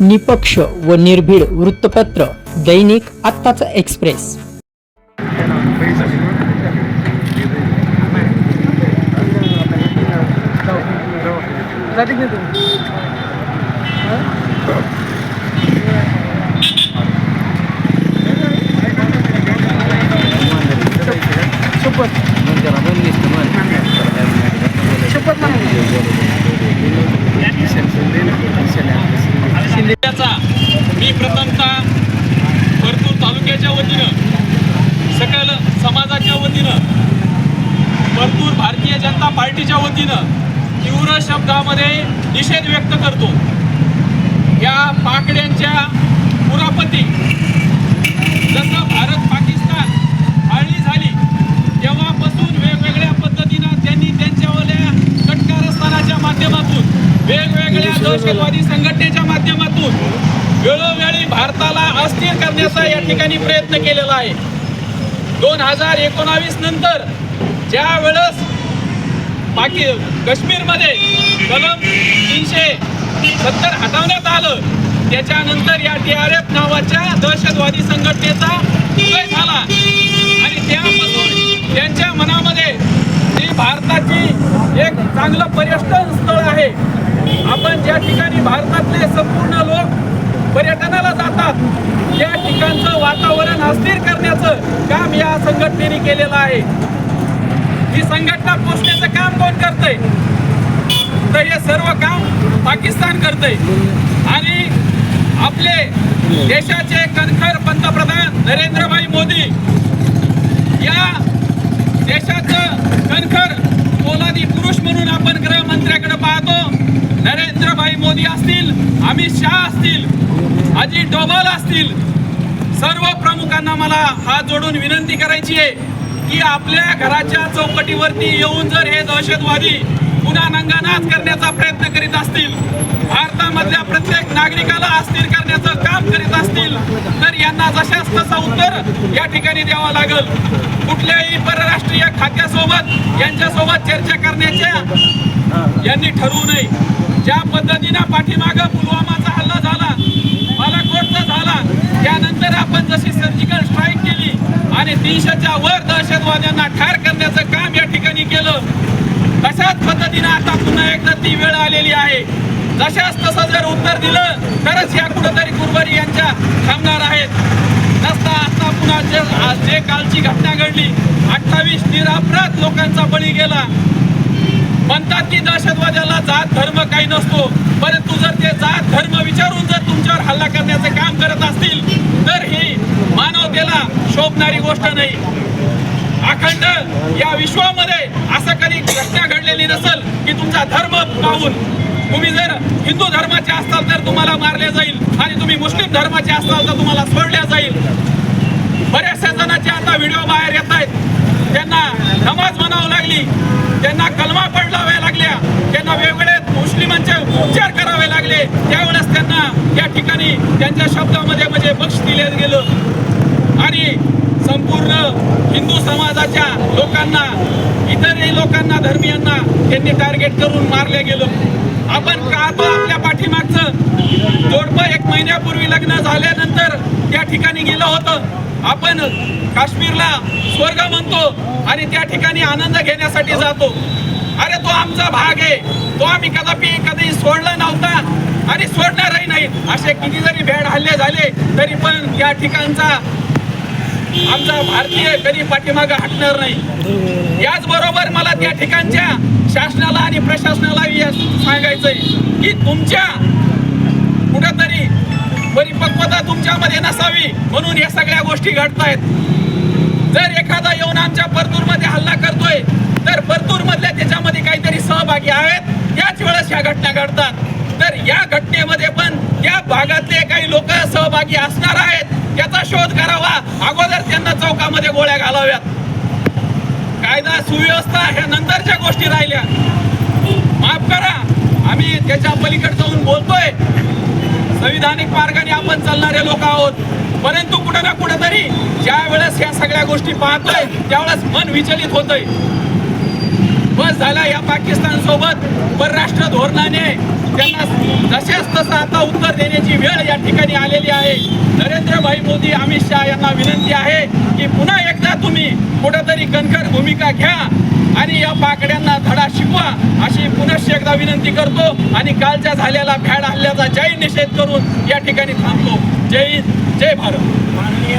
निपक्ष व निर्भीड वृत्तपत्र दैनिक आत्ताचा एक्सप्रेस. जिल्ह्याचा पार्टीच्या वतीनं तीव्र शब्दामध्ये निषेध व्यक्त करतो. या पाकड्यांच्या पुरापती जसं भारत पाकिस्तान फाळणी झाली तेव्हापासून वेगवेगळ्या पद्धतीनं त्यांनी त्यांच्यावाल्या कटकारस्थानाच्या माध्यमातून वेगवेगळ्या दहशतवादी संघटनेच्या माध्यमातून वेळोवेळी भारताला अस्थिर करण्याचा या ठिकाणी प्रयत्न केलेला आहे. दोन हजार एकोणावीस नंतर ज्या वेळेस बाकी काश्मीरमध्ये कलम तीनशे सत्तर हटवण्यात आलं. त्याच्यानंतर या टी आर एफ नावाच्या दहशतवादी संघटनेचा उदय झाला. आणि त्यापासून त्यांच्या मनामध्ये ही भारताची एक चांगलं पर्यटन स्थळ आहे. आपण ज्या ठिकाणी भारतातले संपूर्ण लोक पर्यटनाला जातात त्या ठिकाणचं वातावरण अस्थिर करण्याचं काम या संघटनेने केलेलं आहे. ही संघटना पोचण्याचं काम कोण करतंय? तर हे सर्व काम पाकिस्तान करतंय. आणि आपले देशाचे कणखर पंतप्रधान नरेंद्रभाई मोदी या देशाचं कणखर पोलादी पुरुष म्हणून आपण गृहमंत्र्याकडे पाहतो. नरेंद्रभाई मोदी असतील अमित शहा असतील अजित डोभाल असतील. सर्व प्रमुखांना मला हात जोडून विनंती करायची आहे. की आपल्या घराच्या चौकटीवरती येऊन जर हे दहशतवादी पुन्हा नंगानाच करण्याचा प्रयत्न करीत असतील भारतामधल्या प्रत्येक नागरिकाला अस्थिर करण्याचं काम करीत असतील तर यांना जशाच तसा उत्तर या ठिकाणी द्यावं लागल. कुठल्याही परराष्ट्रीय खात्यासोबत यांच्यासोबत चर्चा करण्याच्या यांनी ठरवू नये. ज्या पद्धतीनं पाठीमागं पुलवामा हल्ला झाला बालाकोटचा झाला त्यानंतर आपण जशी सर्जिकल स्ट्राईक केली आणि तीनशेच्या वर दहशतवाद्यांना ठार करण्याचं काम या ठिकाणी केलं. तशाच पद्धतीनं आता पुन्हा एकदा ती वेळ आलेली आहे? जशाच तसं जर उत्तर दिलं तरच या कुठंतरी कुरबरी यांच्या थांबणार आहेत. नसता आता पुन्हा जे जे कालची घटना घडली अठ्ठावीस निरापराध लोकांचा बळी गेला. म्हणतात की दहशतवाद्याला जात धर्म काही नसतो. परंतु जर ते जात धर्म विचारून जर तुमच्यावर हल्ला करण्याचे काम करत असतील तर ही मानवतेला शोभणारी गोष्ट नाही. अखंड या विश्वामध्ये असं कधी घटना घडलेली नसेल की तुमचा धर्म पाहून तुम्ही जर हिंदू धर्माचे असाल तर तुम्हाला मारले जाईल आणि तुम्ही मुस्लिम धर्माचे असाल तर तुम्हाला सोडल्या जाईल. बऱ्याचशा जणांचे आता व्हिडिओ बाहेर येत आहेत. त्यांना नमाज म्हणावं लागली. त्यांना कलमा पडलाव्या लागल्या. त्यांना वेगवेगळे मुस्लिमांचे उपचार करावे लागले. त्यावेळेस त्यांना या ठिकाणी त्यांच्या शब्दामध्ये म्हणजे बक्ष दिले गेलं आणि संपूर्ण हिंदू समाजाच्या लोकांना इतरही लोकांना धर्मियांना त्यांनी टार्गेट करून मारले गेलो. आपण पाहतो आपल्या पाठीमागचं जोडपं एक महिन्यापूर्वी लग्न झाल्यानंतर त्या ठिकाणी गेलं होतं? आपण काश्मीरला स्वर्ग म्हणतो आणि त्या ठिकाणी आनंद घेण्यासाठी जातो. अरे तो आमचा भाग आहे. तो आम्ही कदापि कधी सोडला नव्हता आणि सोडणारही नाही. असे किती जरी भेड हल्ले झाले तरी पण त्या ठिकाणचा आमचा भारतीय कधी पाठीमागं हटणार नाही. याचबरोबर मला त्या ठिकाणच्या शासनाला आणि प्रशासनाला सांगायचंय की तुमच्या कुठंतरी परिपक्वता तुमच्यामध्ये नसावी म्हणून या सगळ्या गोष्टी घडतायत. जर एखादा येऊन आमच्या परतूरमध्ये हल्ला करतोय तर परतूरमधल्या त्याच्यामध्ये काहीतरी सहभागी आहेत. याच वेळेस ह्या घटना घडतात. तर या घटनेमध्ये पण त्या भागातले काही लोक सहभागी असणार आहेत. शोध करावा. अगोदर त्यांना चौकामध्ये गोळ्या घालाव्यात. कायदा सुव्यवस्था ह्या नंतरच्या गोष्टी राहिल्या. माफ करा. आम्ही त्याच्या पलीकडे जाऊन बोलतोय. संविधानिक मार्गाने आपण चालणारे लोक आहोत. परंतु कुठं ना कुठं तरी ज्या वेळेस ह्या सगळ्या गोष्टी पाहतोय त्यावेळेस मन विचलित होतंय. बस झाला या पाकिस्तान सोबत परराष्ट्र धोरणाने. त्यांना तशाच तसं आता उत्तर देण्याची वेळ या ठिकाणी आलेली आहे. नरेंद्रभाई मोदी अमित शहा यांना विनंती आहे की पुन्हा एकदा तुम्ही कुठंतरी कणखर भूमिका घ्या आणि या पाकड्यांना धडा शिकवा अशी पुनश्च एकदा विनंती करतो आणि कालच्या झालेला भ्याड हल्ल्याचा जय निषेध करून या ठिकाणी थांबतो जय हिंद जय भारत. माननीय